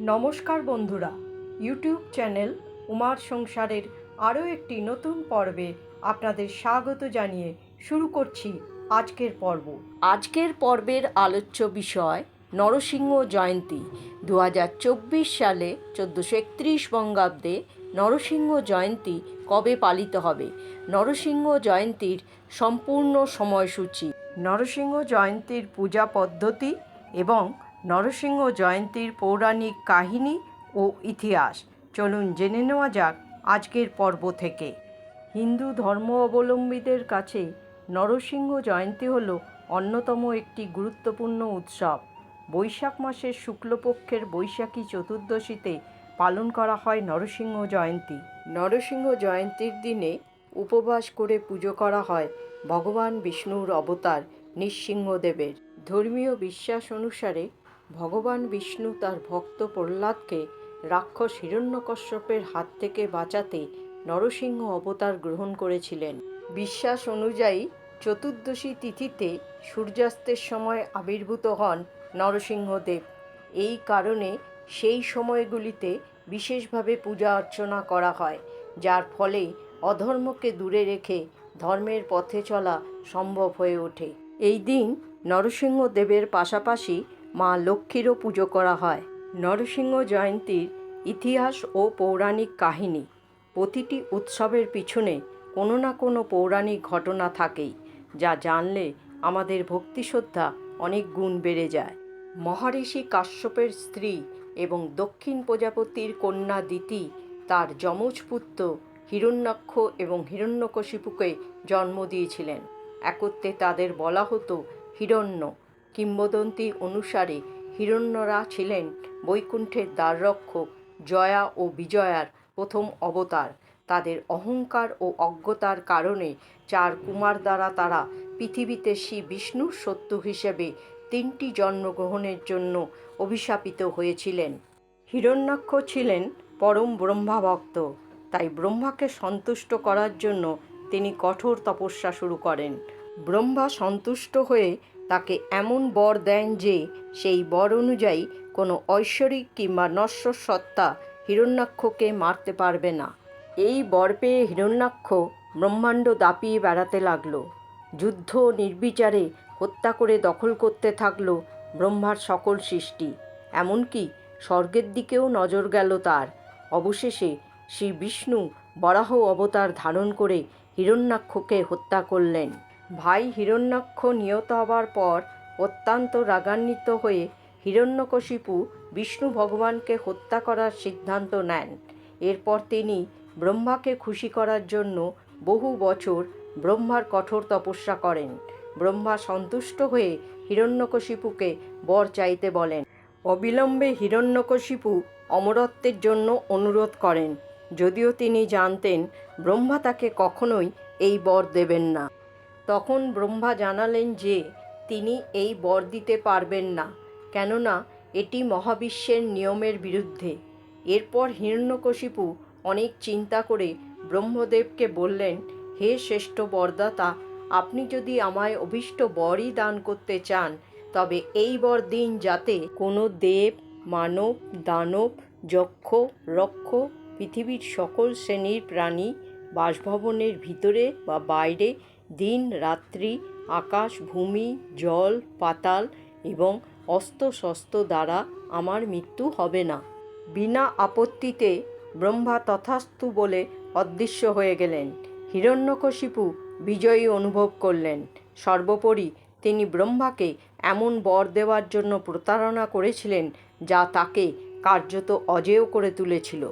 নমস্কার বন্ধুরা YouTube channel উমার সংসারের আরও একটি নতুন পর্বে আপনাদের স্বাগত জানিয়ে শুরু করছি আজকের পর্ব। আজকের পর্বের আলোচ্য বিষয় নরসিংহ জয়ন্তী। দু হাজার চব্বিশ সালে চোদ্দোশো একত্রিশ বঙ্গাব্দে নরসিংহ জয়ন্তী কবে পালিত হবে? নরসিংহ জয়ন্তীর সম্পূর্ণ সময়সূচি। নরসিংহ জয়ন্তীর পূজা পদ্ধতি এবং নরসিংহ জয়ন্তীর পৌরাণিক কাহিনী ও ইতিহাস। চলুন জেনে নেওয়া যাক আজকের পর্ব থেকে। হিন্দু ধর্ম অবলম্বীদের কাছে নরসিংহ জয়ন্তী হল অন্যতম একটি গুরুত্বপূর্ণ উৎসব। বৈশাখ মাসের শুক্লপক্ষের বৈশাখী চতুর্দশীতে পালন করা হয় নরসিংহ জয়ন্তী। নরসিংহ জয়ন্তীর দিনে উপবাস করে পুজো করা হয় ভগবান বিষ্ণুর অবতার নৃসিংহদেবের। ধর্মীয় বিশ্বাস অনুসারে ভগবান বিষ্ণু তার ভক্ত প্রহ্লাদকে রাক্ষস হিরণ্যকশ্যপের হাত থেকে বাঁচাতে নরসিংহ অবতার গ্রহণ করেছিলেন। বিশ্বাস অনুযায়ী চতুর্দশী তিথিতে সূর্যাস্তের সময় আবির্ভূত হন নরসিংহদেব। এই কারণে সেই সময়গুলিতে বিশেষভাবে পূজা অর্চনা করা হয়, যার ফলে অধর্মকে দূরে রেখে ধর্মের পথে চলা সম্ভব হয়ে ওঠে। এই দিন নরসিংহদেবের পাশাপাশি মা লক্ষ্মীরও পুজো করা হয়। নরসিংহ জয়ন্তীর ইতিহাস ও পৌরাণিক কাহিনী। প্রতিটি উৎসবের পিছনে কোনো না কোনো পৌরাণিক ঘটনা থাকেই, যা জানলে আমাদের ভক্তিশ্রদ্ধা অনেক গুণ বেড়ে যায়। মহারিষি কাশ্যপের স্ত্রী এবং দক্ষিণ প্রজাপতির কন্যা দিতি তার যমজ পুত্র হিরণ্যাক্ষ এবং হিরণ্যকশিপুকে জন্ম দিয়েছিলেন। একত্রে তাদের বলা হতো হিরণ্য। কিংবদন্তি অনুসারে হিরণ্যরা ছিলেন বৈকুণ্ঠের দ্বাররক্ষক জয়া ও বিজয়ার প্রথম অবতার। তাদের অহংকার ও অজ্ঞতার কারণে চার কুমার দ্বারা তারা পৃথিবীতে শ্রী বিষ্ণুর সত্য হিসেবে তিনটি জন্মগ্রহণের জন্য অভিশাপিত হয়েছিলেন। হিরণ্যাক্ষ ছিলেন পরম ব্রহ্মাভক্ত, তাই ব্রহ্মাকে সন্তুষ্ট করার জন্য তিনি কঠোর তপস্যা শুরু করেন। ব্রহ্মা সন্তুষ্ট হয়ে তাকে এমন বর দেন যে সেই বর অনুযায়ী কোনো ঐশ্বরিক কিংবা নশ্বর সত্তা হিরণ্যাক্ষকে মারতে পারবে না। এই বর পেয়ে হিরণ্যাক্ষ ব্রহ্মাণ্ড দাপিয়ে বেড়াতে লাগল। যুদ্ধ নির্বিচারে হত্যা করে দখল করতে থাকল ব্রহ্মার সকল সৃষ্টি। এমনকি স্বর্গের দিকেও নজর গেল তার। অবশেষে শ্রী বিষ্ণু বরাহ অবতার ধারণ করে হিরণ্যাক্ষকে হত্যা করলেন। ভাই হিরণ্যাক্ষ নিহত হবার পর অত্যন্ত রাগান্বিত হয়ে হিরণ্যকশিপু বিষ্ণু ভগবানকে হত্যা করার সিদ্ধান্ত নেন। এরপর তিনি ব্রহ্মাকে খুশি করার জন্য বহু বছর ব্রহ্মার কঠোর তপস্যা করেন। ব্রহ্মা সন্তুষ্ট হয়ে হিরণ্যকশিপুকে বর চাইতে বলেন, অবিলম্বে হিরণ্যকশিপু অমরত্বের জন্য অনুরোধ করেন। যদিও তিনি জানতেন ব্রহ্মা তাকে কখনোই এই বর দেবেন না। তখন ব্রহ্মা জানালেন যে, তিনি এই বর দিতে পারবেন না, কেননা এটি মহাবিশ্বের নিয়মের বিরুদ্ধে। এরপর হিরণ্যকশিপু অনেক চিন্তা করে ব্রহ্মদেবকে বললেন, হে শ্রেষ্ঠ বরদাতা, আপনি যদি আমায় অভীষ্ট বরই দান করতে চান, তবে এই বর দিন যাতে কোনো দেব, মানব, দানব, যক্ষ, রক্ষ, পৃথিবীর সকল শ্রেণির প্রাণী বাসভবনের ভিতরে বা বাইরে দিন, রাত্রি, আকাশ, ভূমি, জল, পাতাল এবং অস্ত শস্ত্র দ্বারা আমার মৃত্যু হবে না। বিনা আপত্তিতে ব্রহ্মা তথাস্তু বলে অদৃশ্য হয়ে গেলেন। হিরণ্যকশিপু বিজয়ী অনুভব করলেন। সর্বোপরি তিনি ব্রহ্মাকে এমন বর দেওয়ার জন্য প্রতারণা করেছিলেন যা তাকে কার্যত অজেয় করে তুলেছিল।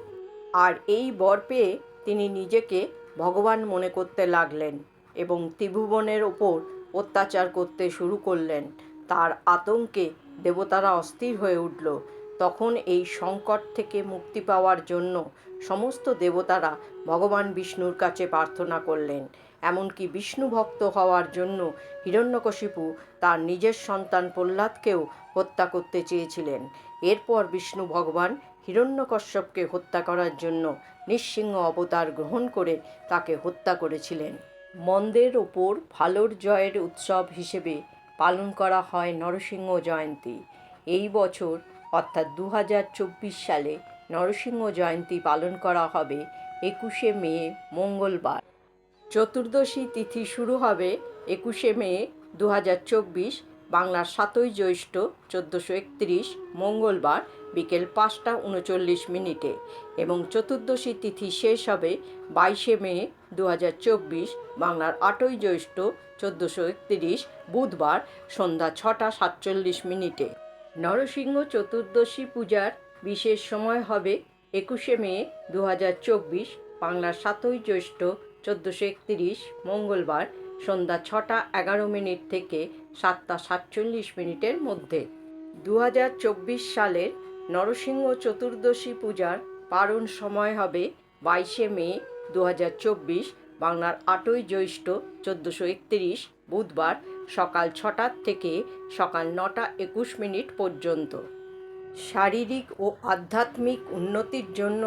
আর এই বর পেয়ে তিনি নিজেকে ভগবান মনে করতে লাগলেন। এবং ত্রিভুবনের ওপর অত্যাচার করতে শুরু করলেন। তার আতঙ্কে দেবতারা অস্থির হয়ে উঠল। তখন এই সংকট থেকে মুক্তি পাওয়ার জন্য সমস্ত দেবতারা ভগবান বিষ্ণুর কাছে প্রার্থনা করলেন। এমনকি বিষ্ণু ভক্ত হওয়ার জন্য হিরণ্যকশিপু তার নিজের সন্তান প্রহ্লাদকেও হত্যা করতে চেয়েছিলেন। এরপর বিষ্ণু ভগবান হিরণ্যকশ্যপকে হত্যা করার জন্য নিঃসিংহ অবতার গ্রহণ করে তাকে হত্যা করেছিলেন। মন্দের ওপর ভালোর জয়ের উৎসব হিসেবে পালন করা হয় নরসিংহ জয়ন্তী। এই বছর, অর্থাৎ দু হাজার চব্বিশ সালে, নরসিংহ জয়ন্তী পালন করা হবে একুশে মে, মঙ্গলবার। চতুর্দশী তিথি শুরু হবে একুশে মে দু হাজার চব্বিশ বাংলার সাতই জ্যৈষ্ঠ চোদ্দোশো একত্রিশ মঙ্গলবার বিকেল পাঁচটা উনচল্লিশ মিনিটে এবং চতুর্দশী তিথি শেষ হবে বাইশে মে দু হাজার চব্বিশ বাংলার আটই জ্যৈষ্ঠ চোদ্দোশো একত্রিশ বুধবার সন্ধ্যা ছটা সাতচল্লিশ মিনিটে। নরসিংহ চতুর্দশী পূজার বিশেষ সময় হবে একুশে মে দু হাজার চব্বিশ বাংলার সাতই জ্যৈষ্ঠ চোদ্দোশো একত্রিশ মঙ্গলবার সন্ধ্যা ছটা এগারো মিনিট থেকে সাতটা সাতচল্লিশ মিনিটের মধ্যে। দু হাজার চব্বিশ সালের নরসিংহ চতুর্দশী পূজার পারণ সময় হবে বাইশে মে দু হাজার চব্বিশ, বাংলার আটই জ্যৈষ্ঠ চোদ্দোশো একত্রিশ, বুধবার সকাল ছটার থেকে সকাল নটা একুশ মিনিট পর্যন্ত। শারীরিক ও আধ্যাত্মিক উন্নতির জন্য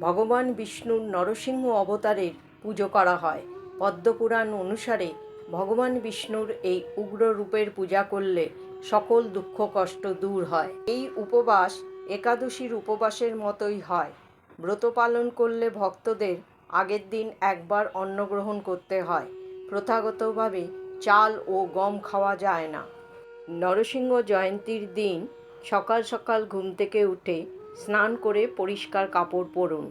ভগবান বিষ্ণুর নরসিংহ অবতারের পুজো করা হয়। পদ্মপুরাণ অনুসারে ভগবান বিষ্ণুর এই উগ্র রূপের পূজা করলে সকল দুঃখ কষ্ট দূর হয়। এই উপবাস একাদশীর উপবাসের মতোই হয়। ব্রত পালন করলে ভক্তদের আগের দিন একবার অন্ন গ্রহণ করতে হয়। প্রথাগতভাবে চাল ও গম খাওয়া যায় না। নরসিংহ জয়ন্তীর দিন সকাল সকাল ঘুম থেকে উঠে স্নান করে পরিষ্কার কাপড় পরুন।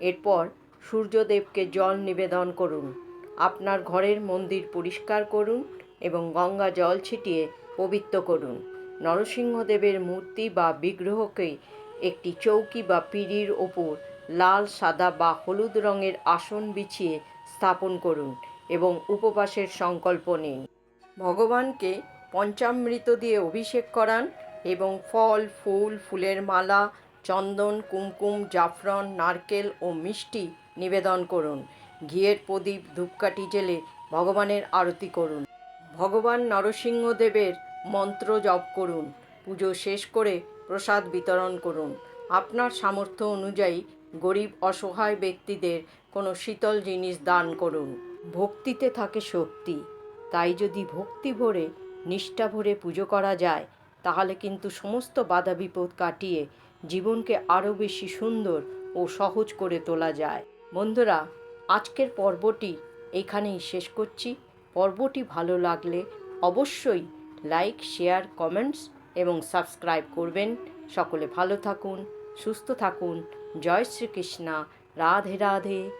এরপর সূর্যদেবকে জল নিবেদন করুন। আপনার ঘরের মন্দির পরিষ্কার করুন এবং গঙ্গা জল ছিটিয়ে পবিত্র করুন। নরসিংহদেবের মূর্তি বা বিগ্রহকে একটি চৌকি বা পিঁড়ির ওপর লাল, সাদা বা হলুদ রঙের আসন বিছিয়ে স্থাপন করুন এবং উপবাসের সংকল্প নিন। ভগবানকে পঞ্চামৃত দিয়ে অভিষেক করান এবং ফল, ফুল, ফুলের মালা, চন্দন, কুমকুম, জাফরন, নারকেল ও মিষ্টি নিবেদন করুন। ঘিয়ের প্রদীপ ধূপকাঠি জেলে ভগবানের আরতি করুন। ভগবান নরসিংহদেবের মন্ত্র জপ করুন। পুজো শেষ করে প্রসাদ বিতরণ করুন। আপনার সামর্থ্য অনুযায়ী গরিব অসহায় ব্যক্তিদের কোনো শীতল জিনিস দান করুন। ভক্তিতে থাকে শক্তি। তাই যদি ভক্তি ভরে, নিষ্ঠা ভরে পুজো করা যায়, তাহলে কিন্তু সমস্ত বাধা বিপদ কাটিয়ে জীবনকে আরও বেশি সুন্দর ও সহজ করে তোলা যায়। বন্ধুরা আজকের পর্বটি এখানেই শেষ করছি। পর্বটি ভালো লাগলে অবশ্যই লাইক, শেয়ার, কমেন্টস এবং সাবস্ক্রাইব করবেন। সকলে ভালো থাকুন, সুস্থ থাকুন। জয় শ্রীকৃষ্ণা। রাধে রাধে।